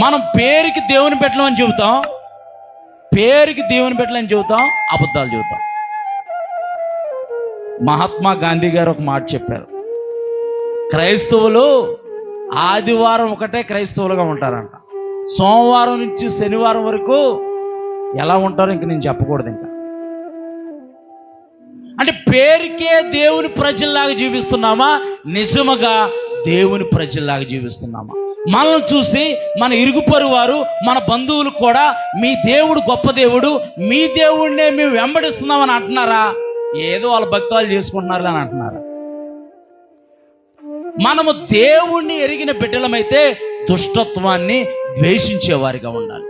మనం పేరుకి దేవుని పెట్టలేమని చెబుతాం పేరుకి దేవుని పెట్టలేమని చెబుతాం అబద్ధాలు చెబుతాం. మహాత్మా గాంధీ గారు ఒక మాట చెప్పారు. క్రైస్తవులు ఆదివారం ఒకటే క్రైస్తవులుగా ఉంటారంట. సోమవారం నుంచి శనివారం వరకు ఎలా ఉంటారో ఇంక నేను చెప్పకూడదు ఇంకా. అంటే పేరుకే దేవుని ప్రజల్లాగా జీవిస్తున్నామా? నిజముగా దేవుని ప్రజల్లాగా జీవిస్తున్నామా? మనల్ని చూసి మన ఇరుగుపరు వారు మన బంధువులు కూడా మీ దేవుడు గొప్ప దేవుడు మీ దేవుడినే మేము వెంబడిస్తున్నామని అంటున్నారా? ఏదో వాళ్ళ భక్తాలు చేసుకుంటున్నారు అని అంటున్నారా. మనము దేవుణ్ణి ఎరిగిన బిడ్డలమైతే దుష్టత్వాన్ని ద్వేషించేవారిగా ఉండాలి.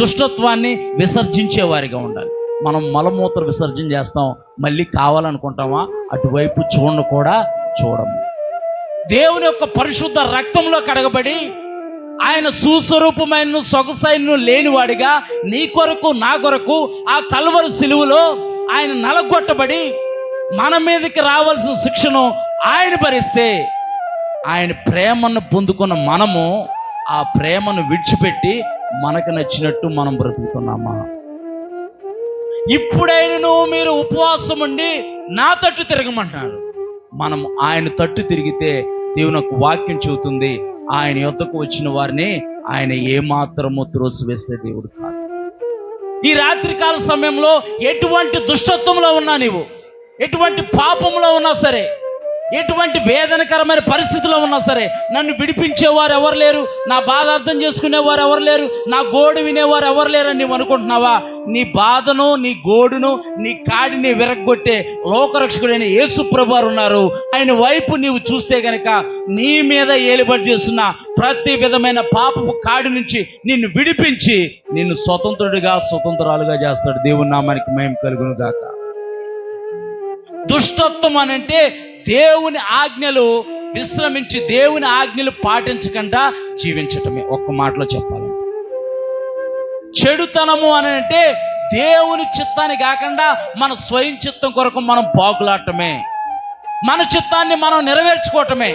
దుష్టత్వాన్ని విసర్జించేవారిగా ఉండాలి. మనం మలమూత్ర విసర్జన చేస్తాం మళ్ళీ కావాలనుకుంటామా? అటువైపు చూడను కూడా చూడము. దేవుని యొక్క పరిశుద్ధ రక్తంలో కడగబడి ఆయన సుస్వరూపమైన సొగసైన్ను లేనివాడిగా నీ కొరకు నా కొరకు ఆ కల్వరు సిలువలో ఆయన నలగొట్టబడి మన మీదకి రావాల్సిన శిక్షను ఆయన భరిస్తే ఆయన ప్రేమను పొందుకున్న మనము ఆ ప్రేమను విడిచిపెట్టి మనకు నచ్చినట్టు మనం బ్రతుకుతున్నామా? ఇప్పుడైనను మీరు ఉపవాసం ఉండి నా తట్టు తిరగమంటున్నారు. మనం ఆయన తట్టు తిరిగితే దేవుని వాక్యం చెబుతుంది. ఆయన యొద్దకు వచ్చిన వారిని ఆయన ఏమాత్రము త్రోసివేసే దేవుడు కాదు. ఈ రాత్రికాల సమయంలో ఎటువంటి దుష్టత్వంలో ఉన్నా నీవు ఎటువంటి పాపంలో ఉన్నా సరే ఎటువంటి వేదనకరమైన పరిస్థితిలో ఉన్నా సరే నన్ను విడిపించేవారు ఎవరు లేరు? నా బాధ అర్థం చేసుకునేవారు ఎవరు లేరు? నా గోడు వినేవారు ఎవరు లేరు అని నువ్వు అనుకుంటున్నావా? నీ బాధను నీ గోడును నీ కాడిని విరగొట్టే లోకరక్షకుడైన యేసు ప్రభువారు ఉన్నారు. ఆయన వైపు నీవు చూస్తే గనక నీ మీద ఏలుబడి చేస్తున్న ప్రతి విధమైన పాపపు కాడి నుంచి నిన్ను విడిపించి నిన్ను స్వతంత్రుడిగా స్వతంత్రాలుగా చేస్తాడు. దేవుని నామానికి మేము కలుగును గాక. దుష్టత్వం అని అంటే దేవుని ఆజ్ఞలు విశ్రమించి దేవుని ఆజ్ఞలు పాటించకుండా జీవించటమే. ఒక్క మాటలో చెప్పాలి. చెడుతనము అని అంటే దేవుని చిత్తాన్ని కాకుండా మన స్వయం చిత్తం కొరకు మనం పాకులాడటమే మన చిత్తాన్ని మనం నెరవేర్చుకోవటమే.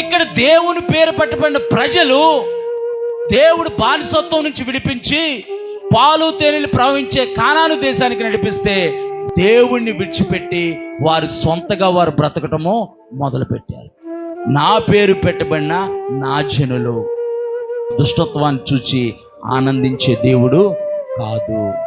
ఇక్కడ దేవుని పేరు పట్టుబడిన ప్రజలు దేవుడు బానిసత్వం నుంచి విడిపించి పాలు తేనెలు ప్రవహించే కానాను దేశానికి నడిపిస్తే దేవుణ్ణి విడిచిపెట్టి వారు సొంతగా వారు బ్రతకటము మొదలుపెట్టారు. నా పేరు పెట్టబడిన నా జనులు. దుష్టత్వాన్ని చూచి ఆనందించే దేవుడు కాదు.